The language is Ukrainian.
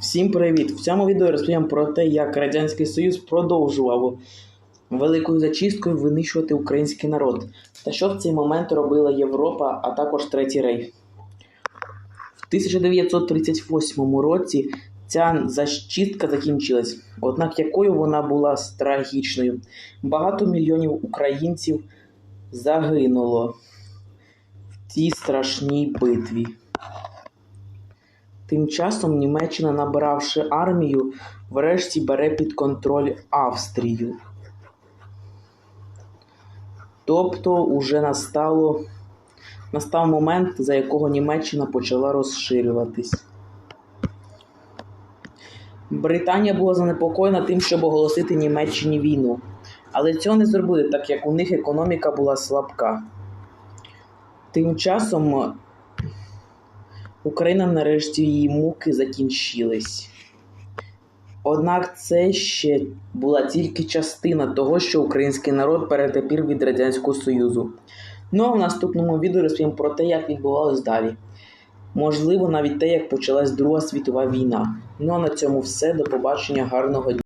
Всім привіт! В цьому відео розповім про те, як Радянський Союз продовжував великою зачисткою винищувати український народ, та що в цей момент робила Європа, а також Третій Рейх. В 1938 році ця зачистка закінчилась, однак якою вона була трагічною. Багато мільйонів українців загинуло в цій страшній битві. Тим часом Німеччина, набравши армію, врешті бере під контроль Австрію. Тобто уже настало, настав момент, за якого Німеччина почала розширюватись. Британія була занепокоєна тим, щоб оголосити Німеччині війну, але цього не зробили, так як у них економіка була слабка. Тим часом Україна нарешті її муки закінчились. Однак це ще була тільки частина того, що український народ перетерпів від Радянського Союзу. Ну а в наступному відео розповім про те, як відбувалось далі. Можливо, навіть те, як почалась Друга світова війна. Ну а на цьому все. До побачення, гарного дня.